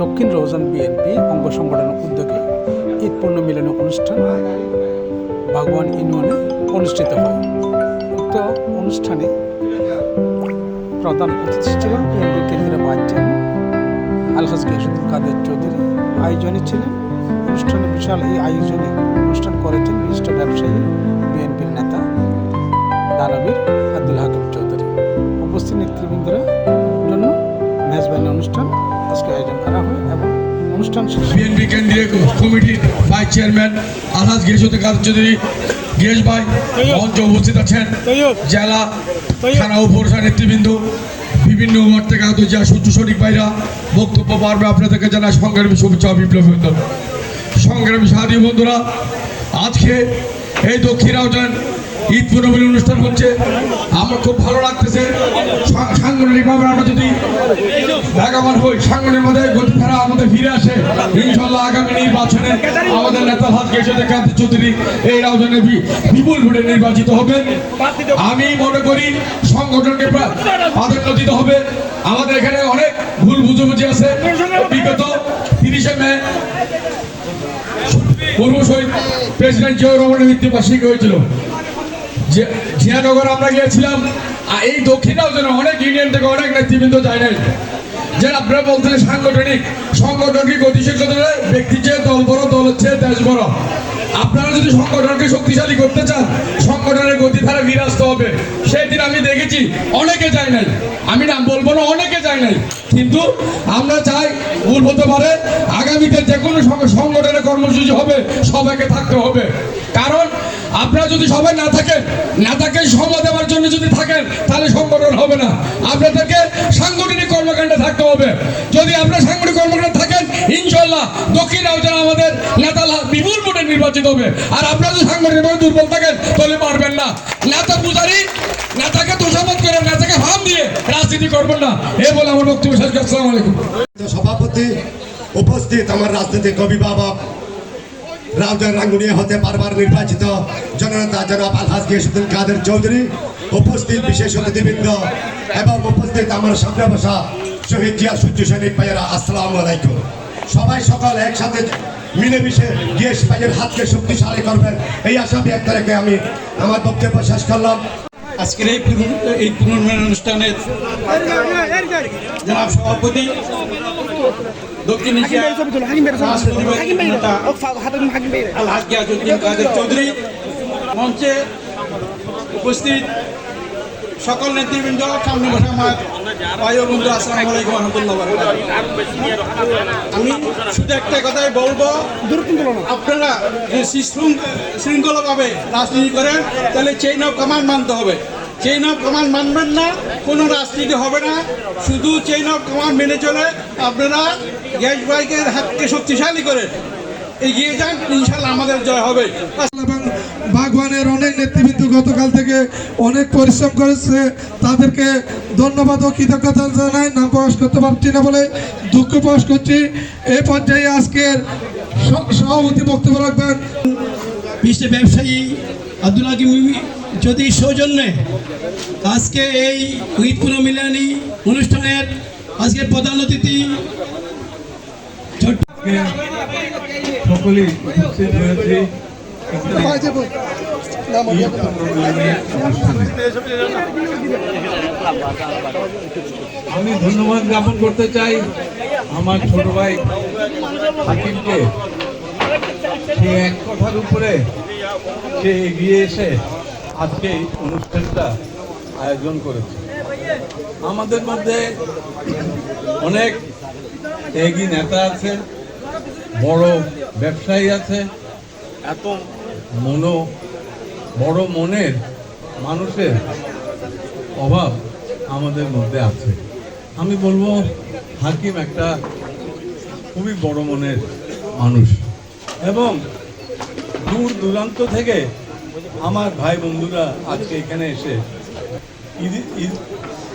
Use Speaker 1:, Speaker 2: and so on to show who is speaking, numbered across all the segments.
Speaker 1: দক্ষিণ রোজন বিএনপি অঙ্গ সংগঠনের উদ্যোগে ঈদ পূর্ণ মিলনী অনুষ্ঠান বাগওয়ান ইউনিয়নে অনুষ্ঠিত হয়। উক্ত অনুষ্ঠানে প্রধান অতিথি ছিলেন বিএনপির কেন্দ্রীয় ভাইস আলহাজ গিয়াসুদ্দিন কাদের চৌধুরী। আয়োজনে ছিলেন অনুষ্ঠানে বিশাল এই আয়োজনে অনুষ্ঠান করেছেন বিশিষ্ট ব্যবসায়ী বিএনপির নেতা দানবীর আব্দুল হাকিম চৌধুরী। উপস্থিত নেতৃবৃন্দরা জন্য মেজবানি অনুষ্ঠান আজকে আয়োজন করা হয় এবং অনুষ্ঠান
Speaker 2: বিএনপি কেন্দ্রীয় কমিটির ভাইস চেয়ারম্যান আলহাজ গেসুতে কাদের চৌধুরী গেস ভাই মঞ্চে উপস্থিত আছেন। জেলা থানা উপরসা নেতৃবৃন্দ বিভিন্ন ওয়ার্ড থেকে আগত যা সূর্য শরিক ভাইরা বক্তব্য পারবে আপনাদেরকে জানায় সংগ্রামী শুভেচ্ছা বিপ্লব বন্ধন সংগ্রামী সাথী বন্ধুরা আজকে এই দক্ষিণ আয়োজন ঈদ পুরবলী অনুষ্ঠান হচ্ছে। আমার খুব ভালো লাগতেছে। আমাদের নির্বাচিত হবে। আমি মনে করি সংগঠনকে প্রাধান্য দিতে হবে। আমাদের এখানে অনেক ভুল বুঝাবুঝি আছে। বিগত তিরিশে মে প্রেসিডেন্ট জিয়াউর রহমানের মৃত্যুবার্ষিকী হয়েছিল। জিয়ানগর আমরা গিয়েছিলাম। আর এই দক্ষিণাও যেন অনেক ইউনিয়ন থেকে অনেক নেতৃবৃন্দ যায় নাই। যে আপনারা বলতে সাংগঠনিক, সংগঠনকে গতিশীল করতে চেয়ে দল বড়, দল হচ্ছে দেশ বড়। আপনারা যদি সংগঠনকে শক্তিশালী করতে চান, সংগঠনের গতি ধারা বিরাজ হবে। সেদিন আমি দেখেছি, অনেকে যায় নাই। আমি নাম বলব না, অনেকে যায় নাই। কিন্তু আমরা চাই ভুল হতে পারে। আগামীতে যে কোনো সংগঠনের কর্মসূচি হবে, সবাইকে থাকতে হবে। কারণ আপনারা যদি সবাই না থাকেন নেতাকে সময় দেওয়ার জন্য যদি থাকেন, তাহলে সংগঠন হবে না। আপনাদেরকে সাংগঠনিক কর্মকাণ্ডে থাকতে হবে। যদি আপনার সাংগঠনিক কর্মকাণ্ডে থাকেন ইনশাল্লাহ দক্ষিণ আয়োজনে আমাদের নেতা বিপুল ভোটে নির্বাচিত হবে। আর আপনারা যদি সাংগঠনিকভাবে দুর্বল থাকেন, তাহলে পারবেন না। নেতা পূজারি নেতাকে তোষামত করে নেতাকে ভাব দিয়ে রাজনীতি করবেন না। এ বলে আমার বক্তব্য শেষ করছি। আলাইকুম।
Speaker 3: সভাপতি উপস্থিত আমার রাজনৈতিক অভিভাবক রাউজান রাঙ্গুনিয়া হতে বারবার নির্বাচিত জননেতা জনাব আলহাজ গিয়াসুদ্দিন কাদের চৌধুরী, উপস্থিত বিশেষ অতিথিবৃন্দ এবং উপস্থিত আমার সামনে বসা শহীদ জিয়া সূর্য সৈনিক ভাইয়েরা, আসসালামু আলাইকুম। সবাই সকাল একসাথে মিলেমিশে ভাইয়ের হাতকে শক্তিশালী করবেন, এই আশা ব্যক্ত রেখে আমি আমার বক্তব্য শেষ করলাম।
Speaker 4: আজকের এই এই পুনর্মিলন অনুষ্ঠানের জনাব সভাপতি, দক্ষিণ এশিয়া কাদের চৌধুরী মঞ্চে উপস্থিত সকল নেতৃবৃন্দ, সামনে বসে আমার বায়ু বন্ধু, আসসালামু আলাইকুম, রহমতুল্লাহ আমি শুধু একটা কথাই বলব, আপনারা শৃঙ্খলাভাবে রাজনীতি করেন, তাহলে চেইন অফ কমান্ড মানতে হবে। চেইন অফ কমান্ড মানবেন না, কোনো রাজনীতি হবে না। শুধু চেইন অফ কমান্ড মেনে চলে আপনারা গ্যাস বাইকের হাতকে শক্তিশালী করে এগিয়ে যান ইনশাল্লাহ আমাদের জয় হবে।
Speaker 5: বাগওয়ানের অনেক নেতৃবৃন্দ গতকাল থেকে অনেক পরিশ্রম করেছে। তাদেরকে ধন্যবাদ ও কৃতজ্ঞতা জানাই। নাম প্রকাশ করতে পারছি না বলে দুঃখ প্রকাশ করছি। এই পর্যায়ে আজকের সভাপতি বক্তব্য রাখবেন।
Speaker 6: বিশিষ্ট ব্যবসায়ী আব্দুল হাকিম যদি সৌজন্যে আজকে এই ঈদ পুনর্মিলনী অনুষ্ঠানের আজকে প্রধান অতিথি
Speaker 7: সকলেই উপস্থিত হয়েছে। আমি ধন্যবাদ জ্ঞাপন করতে চাই আমার ছোট ভাই হাকিমকে। সে এক কথার উপরে সে এগিয়ে এসে আজকে এই অনুষ্ঠানটা আয়োজন করেছে। আমাদের মধ্যে অনেক ত্যাগী নেতা আছে বড় ব্যবসায়ী আছে এত মনো, বড় মনের মানুষের অভাব আমাদের মধ্যে আছে। আমি বলব, হাকিম একটা খুবই বড় মনের মানুষ এবং দূর দূরান্ত থেকে আমার ভাই বন্ধুরা আজকে এখানে এসে ঈদ ঈদ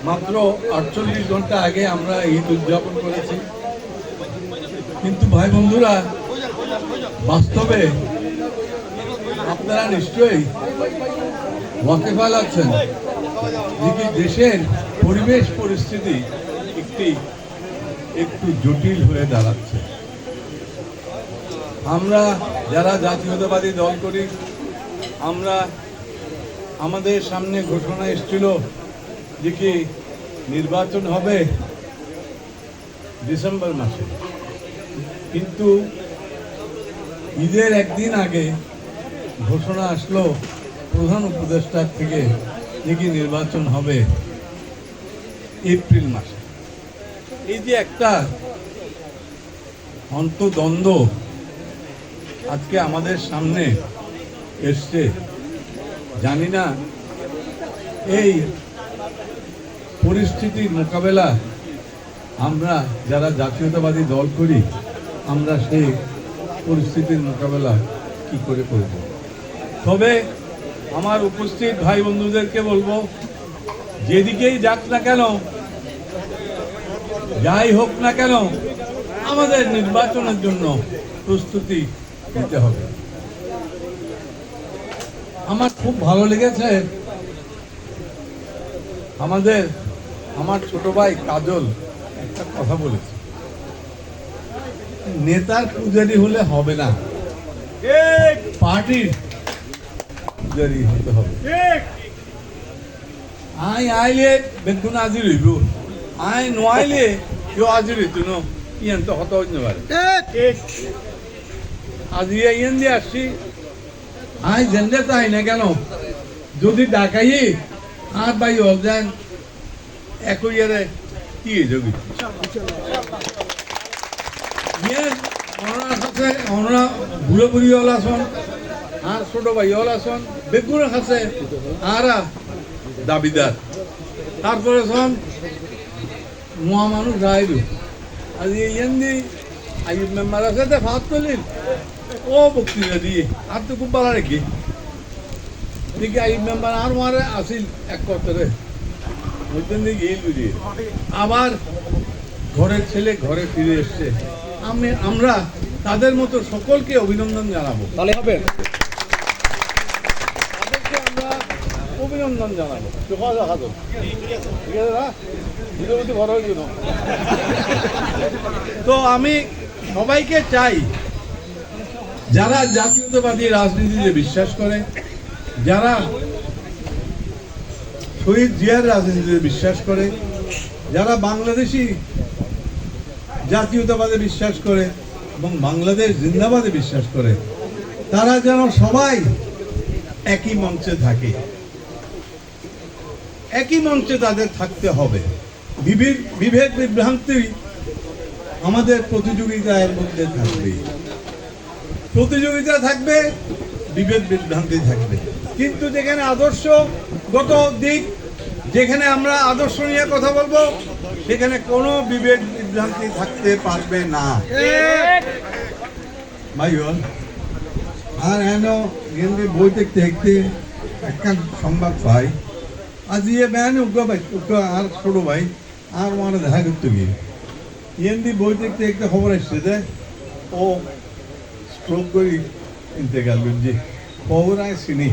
Speaker 7: মাত্র আটচল্লিশ ঘণ্টা আগে আমরা ঈদ উদযাপন করেছি। কিন্তু ভাই বন্ধুরা, বাস্তবে আপনারা নিশ্চয়ই ওয়াকেফাল আছেন যে দেশের পরিবেশ পরিস্থিতি একটি একটু জটিল হয়ে দাঁড়াচ্ছে। আমরা যারা জাতীয়তাবাদী দল করি, আমরা আমাদের সামনে ঘোষণা এসেছিল যে কি নির্বাচন হবে ডিসেম্বর মাসে। কিন্তু ঈদের একদিন আগে ঘোষণা আসলো, প্রধান উপদেষ্টার থেকে যে কি নির্বাচন হবে এপ্রিল মাসে। এই যে একটা অন্তদ্বন্দ্ব আজকে আমাদের সামনে এসছে, জানি না, এই পরিস্থিতির মোকাবেলা আমরা যারা জাতীয়তাবাদী দল করি, আমরা সেই পরিস্থিতির মোকাবেলা কি করে করব? তবে আমার উপস্থিত ভাই বন্ধুদেরকে বলব যেদিকেই যাক না কেন যাই হোক না কেন আমাদের নির্বাচনের জন্য প্রস্তুতি নিতে হবে। আমার খুব ভালো লেগেছে আমাদের আমার ছোট ভাই কাজল একটা কথা বলেছে। নেতার পূজারি হলে হবে না। পার্টির হতে হবে। আই আইলে বেগুন আজি রইব আই নোয়াইলে কেউ ন? ইয়ান তো হইতে পারে আজি ইয়ান দিয়ে আসছি। আই জেন্ডে তাই না কেন? যদি ডাকাই আর বাই হল যান একই ইয়ারে কি যোগী অনরা বুড়ো বুড়ি হল আসন আর ছোট ভাই আসন বেগুনের কাছে আর দাবিদার। তারপরে সন মহা মানুষ গাইলু আজ ইয়ান দি আইব মেম্বার আছে তে ভাত তুলিল ও বক্তৃতা দিয়ে, আর তো খুব ভালো রেখে দেখি আইব মেম্বার আর মারে আসিল এক কতরে দিয়ে গিয়ে বুঝিয়ে আবার ঘরের ছেলে ঘরে ফিরে এসছে। আমি আমরা তাদের মতো সকলকে অভিনন্দন জানাব।
Speaker 1: তাহলে হবে
Speaker 7: তাদেরকে আমরা জানাব দেখা তো ঠিক আছে না ভিডিওটি বড় হয়ে গেল তো আমি সবাইকে চাই, যারা জাতীয়তাবাদী রাজনীতিতে বিশ্বাস করে, যারা শহীদ জিয়ার রাজনীতিতে বিশ্বাস করে, যারা বাংলাদেশি জাতীয়তাবাদে বিশ্বাস করে এবং বাংলাদেশ জিন্দাবাদে বিশ্বাস করে, তারা যেন সবাই একই মঞ্চে থাকে। একই মঞ্চে তাদের থাকতে হবে। বিভেদ বিভ্রান্তি আমাদের প্রতিযোগিতার মধ্যে থাকবে। প্রতিযোগিতা থাকবে, বিভেদ বিভ্রান্তি থাকবে। কিন্তু যেখানে আদর্শগত দিক, যেখানে আমরা আদর্শ নিয়ে কথা বলব, সেখানে কোনো বিভেদ বিভ্রান্তি থাকতে পারবে না। ভাই বল আর হেন বই দেখতে দেখতে একটা সংবাদ পাই। আজ ইয়ে বেন উগ্র ভাই উগ্র আর ছোট ভাই। আর মানে দেখা করতে গিয়ে এমনি বই দেখতে দেখতে খবর এসছে যে ও স্ট্রোক করি ইন্তেকাল করছি খবর আয় চিনি।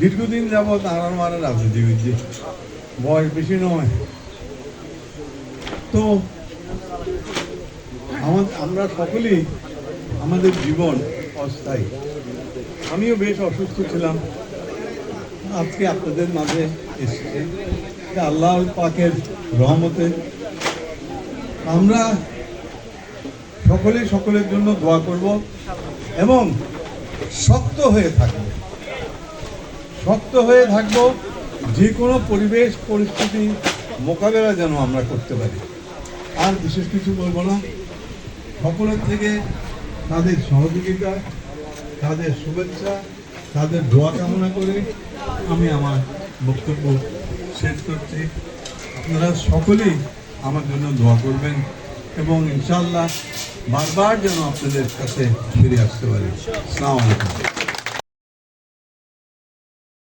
Speaker 7: দীর্ঘদিন যাবৎ আর মারা রাজনীতি করছি বয়স বেশি নয় তো আমাদের আমরা সকলেই আমাদের জীবন অস্থায়ী। আমিও বেশ অসুস্থ ছিলাম। আজকে আপনাদের মাঝে এসেছে। আল্লাহ পাকের রহমতে। আমরা সকলে সকলের জন্য দোয়া করব এবং শক্ত হয়ে থাকব। শক্ত হয়ে থাকব, যে কোনো পরিবেশ, পরিস্থিতি মোকাবেলা যেন আমরা করতে পারি। আর বিশেষ কিছু বলব না। সকলের থেকে তাদের সহযোগিতা, তাদের শুভেচ্ছা, তাদের দোয়া কামনা করে আমি আমার বক্তব্য শেষ করছি। আপনারা সকলেই আমার জন্য দোয়া করবেন এবং ইনশাল্লাহ বারবার যেন আপনাদের কাছে ফিরে আসতে পারি। সালাম আলাইকুম।